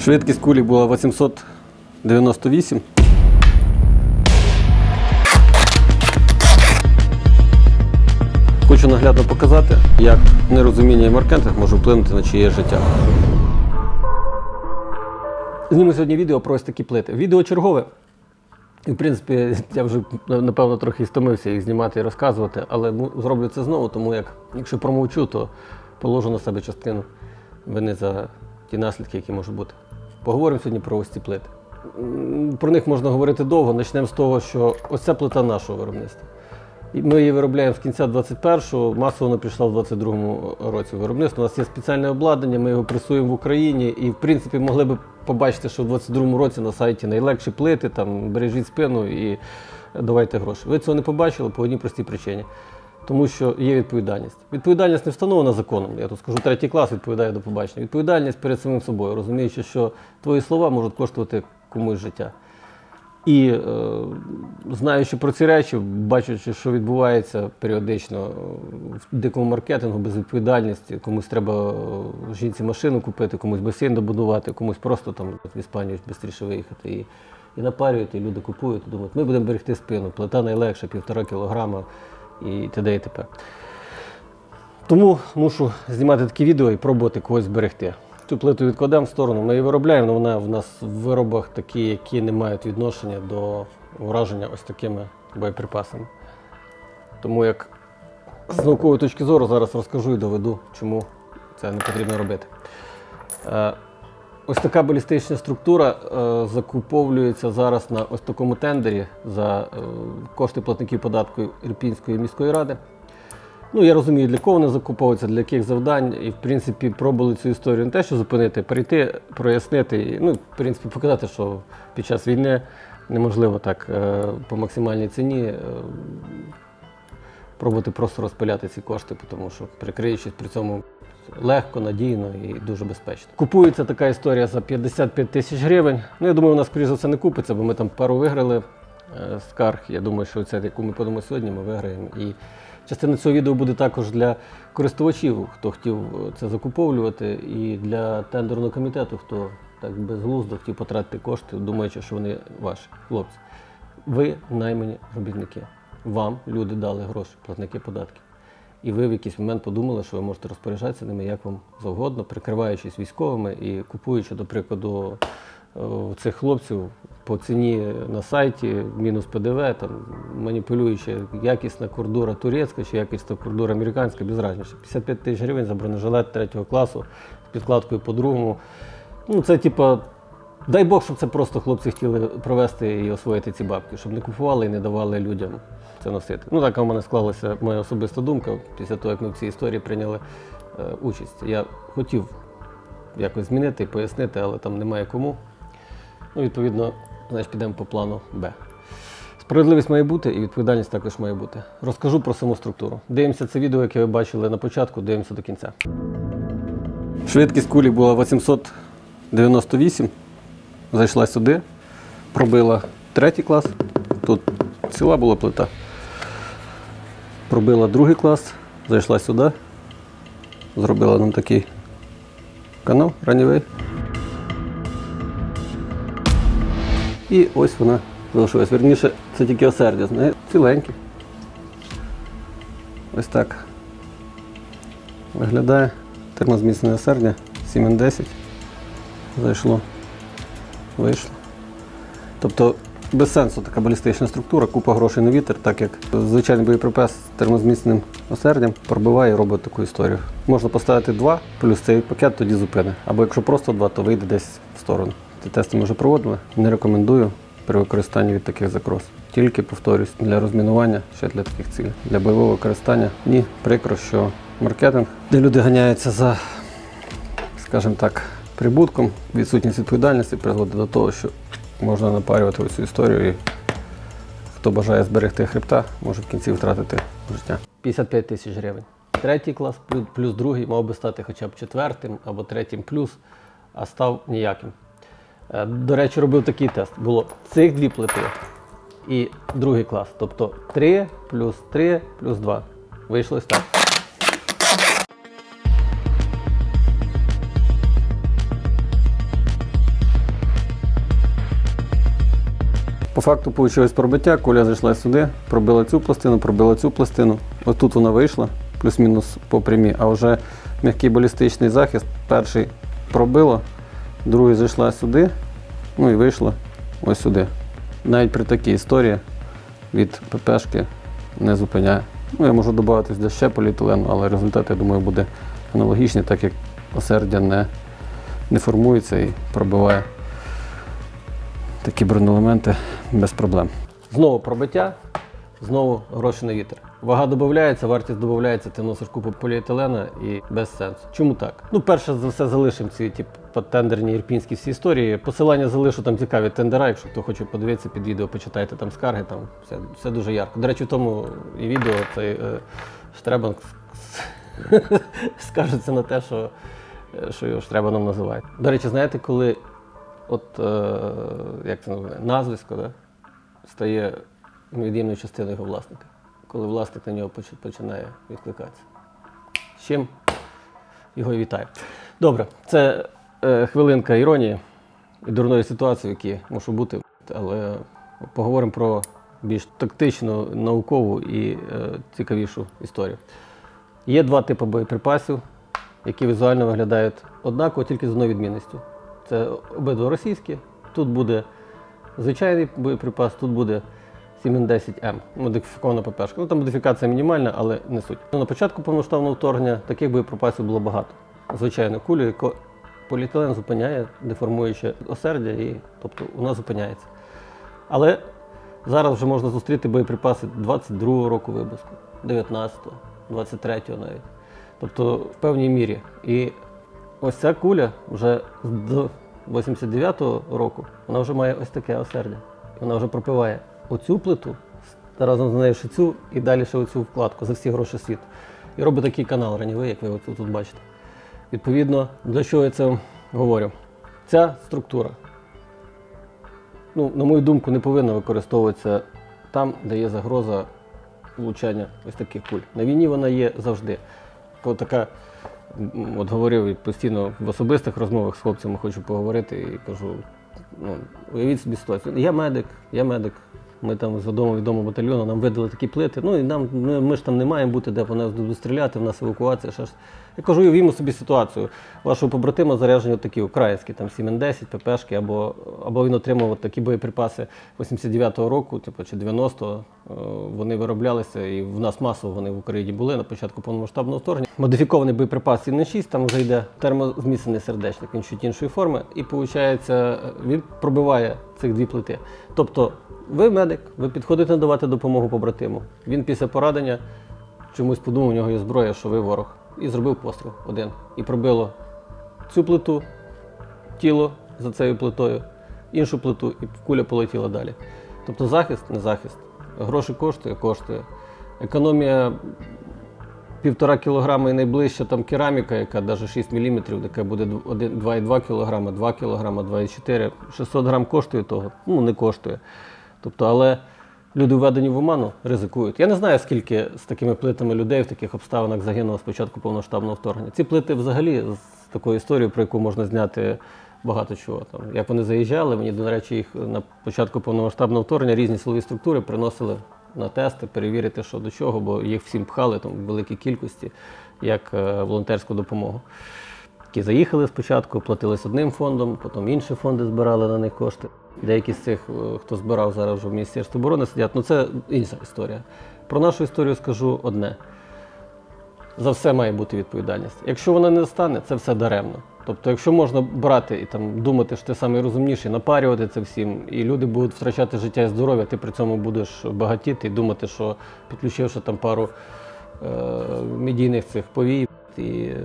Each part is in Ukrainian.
Швидкість кулі була 898. Хочу наглядно показати, як нерозуміння і маркетинг може вплинути на чиє життя. Зніму сьогодні відео про ось такі плити. Відео чергове. І, в принципі, я вже напевно трохи стомився їх знімати і розказувати, але зроблю це знову, тому як якщо промовчу, то положу на себе частину вини за ті наслідки, які можуть бути. Поговоримо сьогодні про ось ці плити. Про них можна говорити довго. Почнемо з того, що ось ця плита нашого виробництва. Ми її виробляємо з кінця 21-го, масово пішла в 22-му році виробництво. У нас є спеціальне обладнання, ми його пресуємо в Україні і, в принципі, могли б побачити, що в 22-му році на сайті найлегші плити, там бережіть спину і давайте гроші. Ви цього не побачили по одній простій причині. Тому що є відповідальність. Відповідальність не встановлена законом. Я тут скажу третій клас відповідає до побачення. Відповідальність перед самим собою, розуміючи, що твої слова можуть коштувати комусь життя. І е, знаючи про ці речі, бачачи, що відбувається періодично е, в дикому маркетингу, без відповідальності, комусь треба е, жінці машину купити, комусь басейн добудувати, комусь просто там в Іспанію швидше виїхати. І, і напарюють, і люди купують, і думають, ми будемо берегти спину, плита найлегша, півтора кілограма і т.д. і т.п. Тому мушу знімати такі відео і пробувати когось зберегти. Цю плиту відкладемо в сторону. Ми її виробляємо, але вона в нас в виробах такі, які не мають відношення до враження ось такими боєприпасами. Тому як з наукової точки зору зараз розкажу і доведу, чому це не потрібно робити. Ось така балістична структура е, закуповується зараз на ось такому тендері за е, кошти платників податку Ірпінської міської ради. Ну, я розумію, для кого вони закуповуються, для яких завдань. І, в принципі, пробували цю історію не те, що зупинити, перейти, прояснити, і, ну, в принципі, показати, що під час війни неможливо так е, по максимальній ціні е, пробувати просто розпиляти ці кошти, тому що прикриючись при цьому легко, надійно і дуже безпечно. Купується така історія за 55 тисяч гривень. Ну, я думаю, вона, скоріш за все, не купиться, бо ми там пару виграли е, скарг. Я думаю, що це, яку ми подамо сьогодні, ми виграємо. І частина цього відео буде також для користувачів, хто хотів е, це закуповувати, і для тендерного комітету, хто так безглуздо хотів потратити кошти, думаючи, що вони ваші. Хлопці, ви наймані робітники. Вам люди дали гроші, платники податків. І ви в якийсь момент подумали, що ви можете розпоряджатися ними як вам завгодно, прикриваючись військовими і купуючи, до прикладу, е, цих хлопців по ціні на сайті, мінус ПДВ, там, маніпулюючи якісна кордура турецька чи якісна кордура американська, без разниці. 55 тисяч гривень за бронежилет третього класу з підкладкою по другому. Ну, це типа. Дай Бог, щоб це просто хлопці хотіли провести і освоїти ці бабки, щоб не купували і не давали людям це носити. Ну, така в мене склалася моя особиста думка після того, як ми в цій історії прийняли е, участь. Я хотів якось змінити і пояснити, але там немає кому. Ну, відповідно, значить, підемо по плану Б. Справедливість має бути і відповідальність також має бути. Розкажу про саму структуру. Дивимося це відео, яке ви бачили на початку, дивимося до кінця. Швидкість кулі була 898. Зайшла сюди, пробила третій клас. Тут ціла була плита. Пробила другий клас, зайшла сюди, зробила нам такий канал ранньовий. І ось вона залишилась. Вірніше, це тільки осердя з ціленьке. Ось так виглядає. Термозміцне осердя 7Н10. Зайшло, вийшло. Тобто без сенсу така балістична структура, купа грошей на вітер, так як звичайний боєприпас з термозміцним осердям пробиває і робить таку історію. Можна поставити два, плюс цей пакет тоді зупини. Або якщо просто два, то вийде десь в сторону. Ці тести ми вже проводили. Не рекомендую при використанні від таких закрос. Тільки повторюсь, для розмінування, ще для таких цілей. Для бойового використання ні, прикро, що маркетинг, де люди ганяються за, скажімо так, прибутком, відсутність відповідальності призводить до того, що можна напарювати цю історію і хто бажає зберегти хребта, може в кінці втратити життя. 55 тисяч гривень. Третій клас плюс, другий мав би стати хоча б четвертим або третім плюс, а став ніяким. Е, До речі, робив такий тест. Було цих дві плити і другий клас. Тобто 3 плюс 3 плюс 2. Вийшло так. По факту вийшло пробиття, куля зайшла сюди, пробила цю пластину, пробила цю пластину. Ось тут вона вийшла, плюс-мінус по прямій, а вже м'який балістичний захист, перший пробило, другий зайшла сюди, ну і вийшла ось сюди. Навіть при такій історії від ППшки не зупиняє. Ну, я можу додати сюди ще поліетилену, але результат, я думаю, буде аналогічний, так як осердя не, не формується і пробиває такі бронеелементи без проблем. Знову пробиття, знову гроші на вітер. Вага додається, вартість додається, ти носиш купу поліетилена і без сенсу. Чому так? Ну, перше за все, залишимо ці ті тендерні ірпінські всі історії. Посилання залишу там цікаві тендера. Якщо хто хоче подивитися під відео, почитайте там скарги, там все, все дуже ярко. До речі, в тому і відео цей е, Штребанг скажеться на те, що, е, що його Штребаном називають. До речі, знаєте, коли от е, як це називає, назвисько да, стає невід'ємною частиною його власника, коли власник на нього починає відкликатися. З чим його і вітаю. Добре, це е, хвилинка іронії і дурної ситуації, в якій мушу бути, але поговоримо про більш тактичну, наукову і е, цікавішу історію. Є два типи боєприпасів, які візуально виглядають однаково, тільки з одною відмінністю. Це обидва російські. Тут буде звичайний боєприпас, тут буде 7Н10М, модифікована ППшка. Ну там модифікація мінімальна, але не суть. На початку повноштабного вторгнення таких боєприпасів було багато. Звичайно, кулю, яку поліетилен зупиняє, деформуючи осердя, і тобто вона зупиняється. Але зараз вже можна зустріти боєприпаси 22-го року випуску, 19-го, 23-го навіть. Тобто в певній мірі. І ось ця куля вже з 89-го року вона вже має ось таке осердя. Вона вже пропиває оцю плиту, та разом з нею ще цю і далі ще оцю вкладку за всі гроші світу. І робить такий канал ранівий, як ви от тут бачите. Відповідно, для чого я це говорю? Ця структура, ну, на мою думку, не повинна використовуватися там, де є загроза влучання ось таких куль. На війні вона є завжди. Така, от говорив постійно в особистих розмовах з хлопцями хочу поговорити і кажу: ну, уявіть собі ситуацію. Я медик, я медик. Ми там з одного відомого батальйону нам видали такі плити. Ну і нам ми, ми ж там не маємо бути, де по нас будуть стріляти, в нас евакуація. Ще ж. Я кажу, уявімо собі ситуацію. Вашого побратима заряджені такі українські, там 7Н10, ППшки, або, або він отримав такі боєприпаси 89-го року, типу, чи 90-го. Е, Вони вироблялися, і в нас масово вони в Україні були на початку повномасштабного вторгнення. Модифікований боєприпас 7Н6, там вже йде термозміцнений сердечник, він чуть іншої форми, і виходить, він пробиває цих дві плити. Тобто, ви медик, ви підходите надавати допомогу побратиму. Він після поранення чомусь подумав, у нього є зброя, що ви ворог. І зробив постріл один. І пробило цю плиту, тіло за цією плитою, іншу плиту, і куля полетіла далі. Тобто захист не захист. Гроші коштує, коштує. Економія півтора кілограма і найближча там кераміка, яка навіть 6 мм, яка буде 2,2 кг, 2 кг, 2,4 600 грам коштує того. Ну, не коштує. Тобто, але люди введені в оману, ризикують. Я не знаю, скільки з такими плитами людей в таких обставинах загинуло з початку повноштабного вторгнення. Ці плити взагалі з такою історією, про яку можна зняти багато чого. Там, як вони заїжджали, мені, до речі, їх на початку повномасштабного вторгнення різні силові структури приносили на тести, перевірити, що до чого, бо їх всім пхали там, в великій кількості, як е, волонтерську допомогу. Які заїхали спочатку, платились одним фондом, потім інші фонди збирали на них кошти. Деякі з цих, е, хто збирав зараз вже в Міністерстві оборони, сидять. Ну це інша історія. Про нашу історію скажу одне: за все має бути відповідальність. Якщо вона не стане, це все даремно. Тобто, якщо можна брати і там думати, що ти найрозумніший, напарювати це всім, і люди будуть втрачати життя і здоров'я, ти при цьому будеш багатіти і думати, що підключивши там пару е, медійних цих повій і е,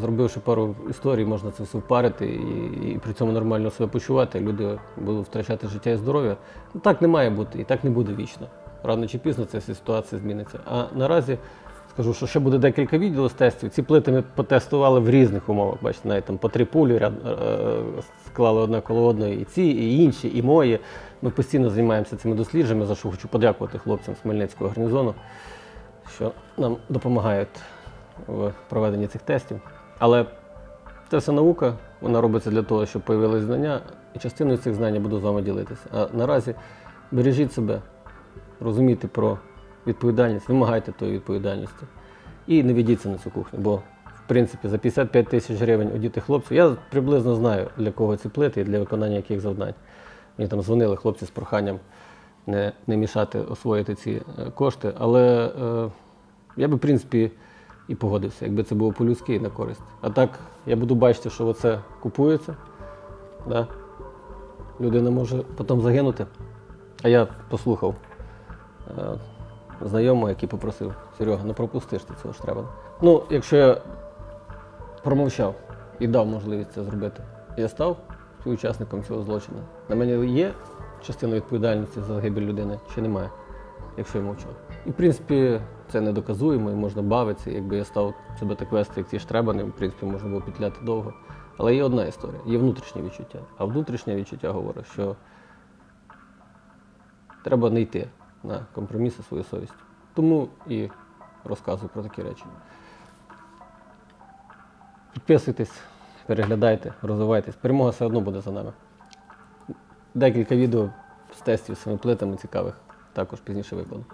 зробивши пару історій, можна це все впарити і, і при цьому нормально себе почувати. Люди будуть втрачати життя і здоров'я. Ну так не має бути і так не буде вічно. Рано чи пізно ця ситуація зміниться. А наразі скажу, що ще буде декілька відео з тестів. Ці плити ми потестували в різних умовах. Бачите, навіть там по три пулі ряд, е, склали одна коло одної, і ці, і інші, і мої. Ми постійно займаємося цими дослідженнями, за що хочу подякувати хлопцям з Хмельницького гарнізону, що нам допомагають в проведенні цих тестів. Але це все наука, вона робиться для того, щоб появились знання, і частиною цих знань я буду з вами ділитися. А наразі бережіть себе, розумійте про відповідальність, вимагайте тої відповідальності. І не ведіться на цю кухню, бо в принципі за 55 тисяч гривень одіти хлопців. Я приблизно знаю, для кого ці плити і для виконання яких завдань. Мені там дзвонили хлопці з проханням не, не мішати освоїти ці е, кошти. Але е, я би, в принципі, і погодився, якби це було по-людськи і на користь. А так я буду бачити, що оце купується. Да? Людина може потім загинути. А я послухав е, знайомого, який попросив Серега, не пропустиш ти цього штребана. Ну, якщо я промовчав і дав можливість це зробити, я став співучасником цього злочину. На мене є частина відповідальності за загибель людини чи немає, якщо я мовчав. І в принципі це недоказуємо і можна бавитися. Якби я став себе так вести, як ці штребани, в принципі, можна було петляти довго. Але є одна історія, є внутрішнє відчуття. А внутрішнє відчуття говорить, що треба не йти на компроміси свою совість. Тому і розказую про такі речі. Підписуйтесь, переглядайте, розвивайтесь. Перемога все одно буде за нами. Декілька відео з тестів з цими плитами цікавих також пізніше викладу.